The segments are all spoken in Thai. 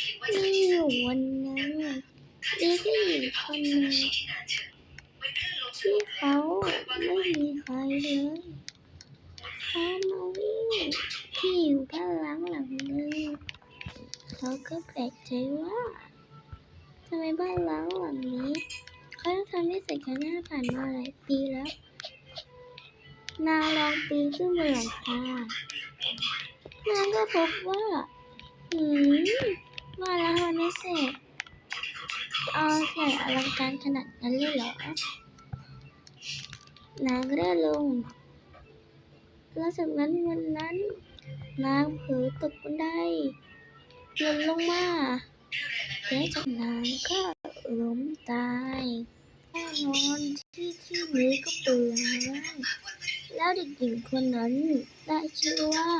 มีอยู่วันหนึงมีผู้หญิงคนหนึ่งที่เขาไม่มีใครเลยเขามาวิ่งที่อยู่บ้านหลังหลังนึงเขาก็แปลกใจว่าทำไมบ้านหลังหลังนี้เขาต้องทำให้เสร็จกันหน้าผ่านมาหลายปีแล้วนางลองปีนขึ้นบนหลังคานางก็พบว่าหืม แล้วมันไม่เสร็จเอาใส่อลังการขนาดนั้นเลยเหรอนางก็ได้ลงแล้วจากนั้นวันนั้น นางเผลอตกบันไดหล่นลงมาและจากนั้นก็ล้มตายแน่นอนที่ที่นี้ก็เปลืองแล้วเด็กหญิงคนนั้นได้ชื่อว่า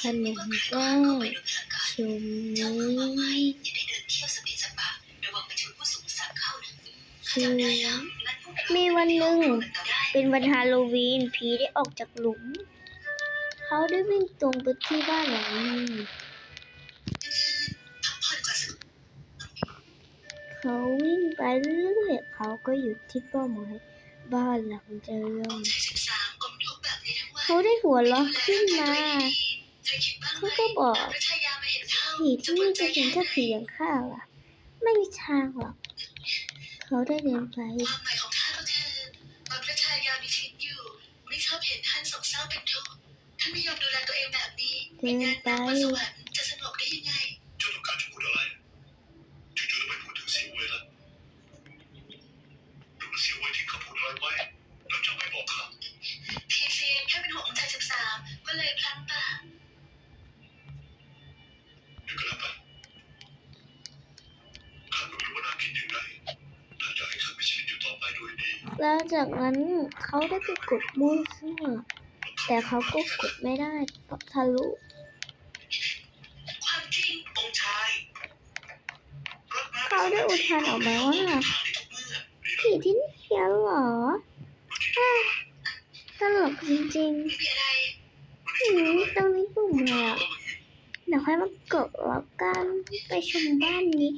ขนมแก้ว ชมนี้ชื่อมีวันหนึ่งเป็นวันฮาโลวีนผีได้ออกจากหลุม เขาได้วิ่งตรงไปที่บ้านหลังนึ่งเขาวิ่งไปเรื่อยเขาก็หยุดที่เป้าหมายบ้านหลังเดิมเขาได้หัวเราะขึ้นมา เขาก็บอก ผีที่นี่จะเป็นแค่ผีอย่างข้าล่ะ ไม่มีทางหรอก เขาได้เดินไปความหมายของท่านก็คือตอนพระชายามีชีวิตอยู่ ไม่ชอบเห็นท่านโศกเศร้าเป็นทุกข์ท่านไม่ยอมดูแลตัวเองแบบนี้เดินไปบนสวรรค์จะสงบได้ยังไง จากนั้นเขาได้ไปกดมูสเซอร์แต่เขาก็กดไม่ได้เพราะทะลุเขาได้อุทานออกมาว่าทางในทุกเมื่อผีที่นี่เหรอตลกจริงๆหืมตรงนี้ปุ่มเลยอะเดี๋ยวค่อยมากดแล้วกันไปชมบ้านนี้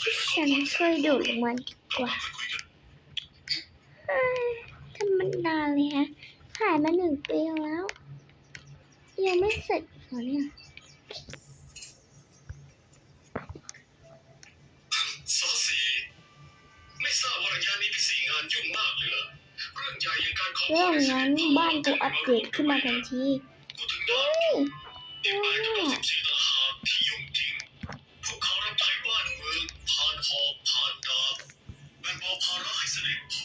ที่ฉันเคยโดดลงมาดีกว่าเอ้ย ธรรมดาเลยฮะถ่ายมาหนึ่งปีแล้ว ยังไม่เสร็จเหรอเนี่ยสอสีไม่ทราบว่าระยะนี้พี่สีงานยุ่งมากเลยเหรอเรื่องใหญ่อย่างการขอพเรื่องให้เสนั้ด็นจพ่อบ้านกูอัปเกรดขึ้นมาทันทีพูดถึงดาเฮ้วยว้าที่หมายถึงวสิบสี่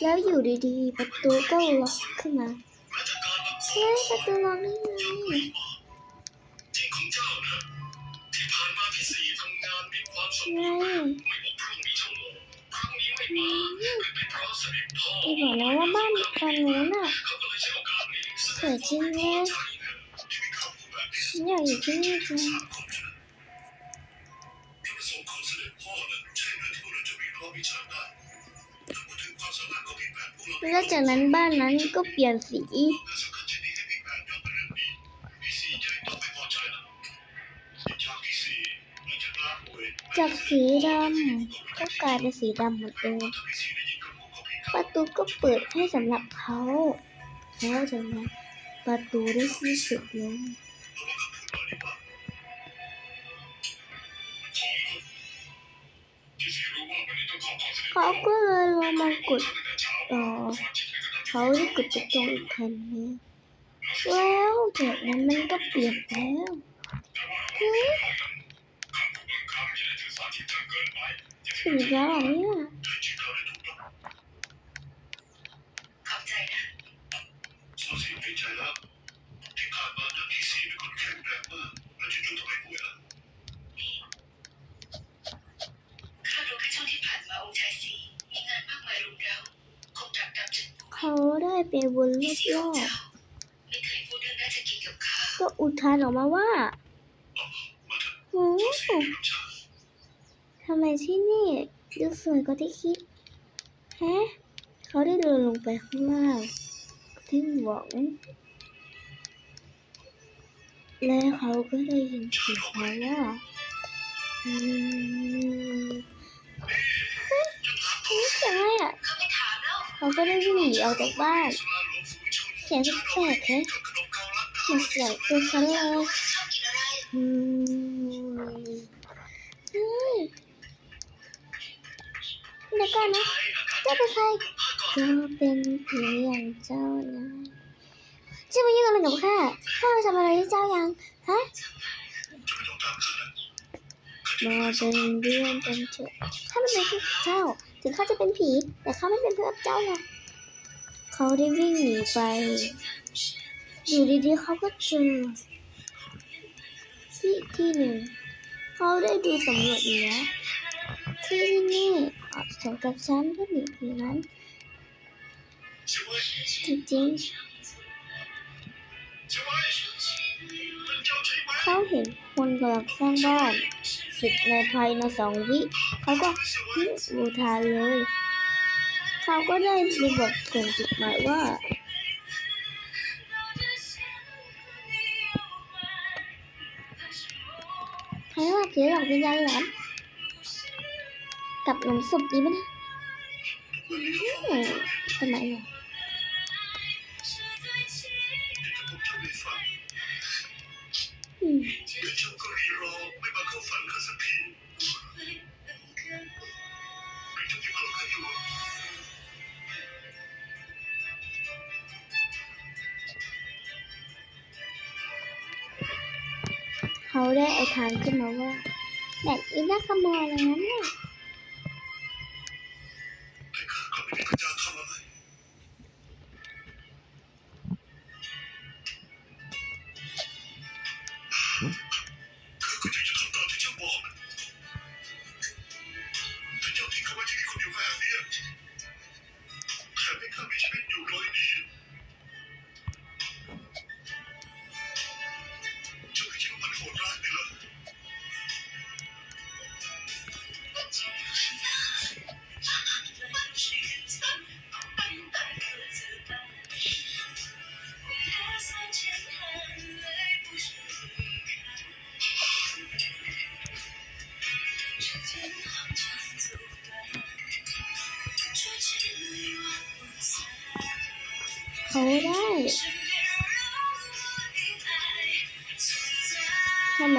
แล้วอยู่ดีๆ ประตูก็ล็อกขึ้นมาแม้แต่การมาขอเฮ้ยประตูล็อกได้ไงไงของเจ้านะที่ผ่านมไงไงมีช่องโหว่ครั้งนี้ไปบอกแล้วว่าบ้านกันนู้นอะเขาก็เลยใช้โอกาจริงเลยใช่นะที่มีข่าวพูดแบบนี้ฉันอยากอยู่ที่นี่จัง แล้วจากนั้นบ้านนั้นก็เปลี่ยนสี จากสีดำก็กลายเป็นสีดำหมดเลยประตูก็เปิดให้สำหรับเขา แล้วจากนั้นประตูได้สิ้นสุดลง เขาก็เลยลงมากดตั้งแต่เช้าต่อเขาได้กดไปตระตูอีกครั้งหนึงแล้วจากนั้นมันก็เปลี่ยนแล้วเฮ้ยถึงแล้วเหรอเนี่ยขอบใจนะะกินกับๆก็อุทานออกมาว่าโอ้ทำไมที่นี่ดูสวยกว่าที่คิดฮะเขาได้เดินลงไปข้างล่างที่หวังและเขาก็ได้ยินเสียงมาว่าอืมจะถามต่อนี่เสียงอะไรอะ เขาก็ได้วิ่งหนีออกจากบ้านสุราหลวงฝูงชนเสียงแปลกๆแฮะกับขนมเกาลัดเหมือนเสียงตัวฉันเลยอืมเฮ้ยเดี๋ยวก่อนนะเจ้าเป็นใครก็เป็นเพียงเจ้านายจะมายุ่งอะไรกับข้าข้าทำอะไรให้เจ้ายังฮะมาเป็นเพื่อนกันเถอะข้าไม่เป็นเจ้า ถึงเขาจะเป็นผี แต่เขาไม่เป็นเพื่อนเจ้าหรอกเขาได้วิ่งหนีไป อยู่ดีๆเขาก็เจอที่ที่หนึ่ง เขาได้ดูสำรวจเหนือที่ที่นี่เหมาะสมกับฉันก็หนีผีนั้นเชื่อไว้จริงๆเขาเห็นคนกำลังสร้างบ้าน สร็จในภายในสองวิ เขาก็บูทาเลย เขาก็ได้มีบทส่งจดหมายว่าใครว่าผียนหลอกวิญญาณหลอนกับหลุมศพดีไหมนะทำไมเดี๋ยอืม เขาได้ไอ้ทางขึ้นมาว่าแบบอีน่าขโมยอะไรนั้นน่ะ ทำ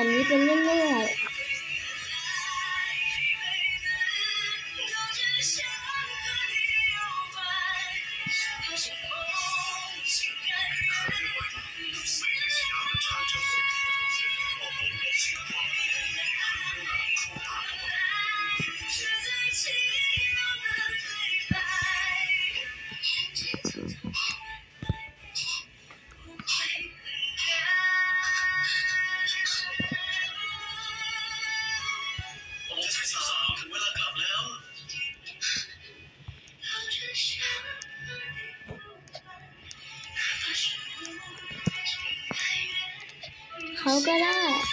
เป็นเรื่อยๆ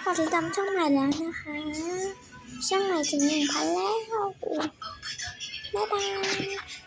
เขาก็ได้ขอติดตามช่องใหม่แล้วนะคะ ช่องใหม่ถึงหนึ่งพันแล้ว บ๊ายบาย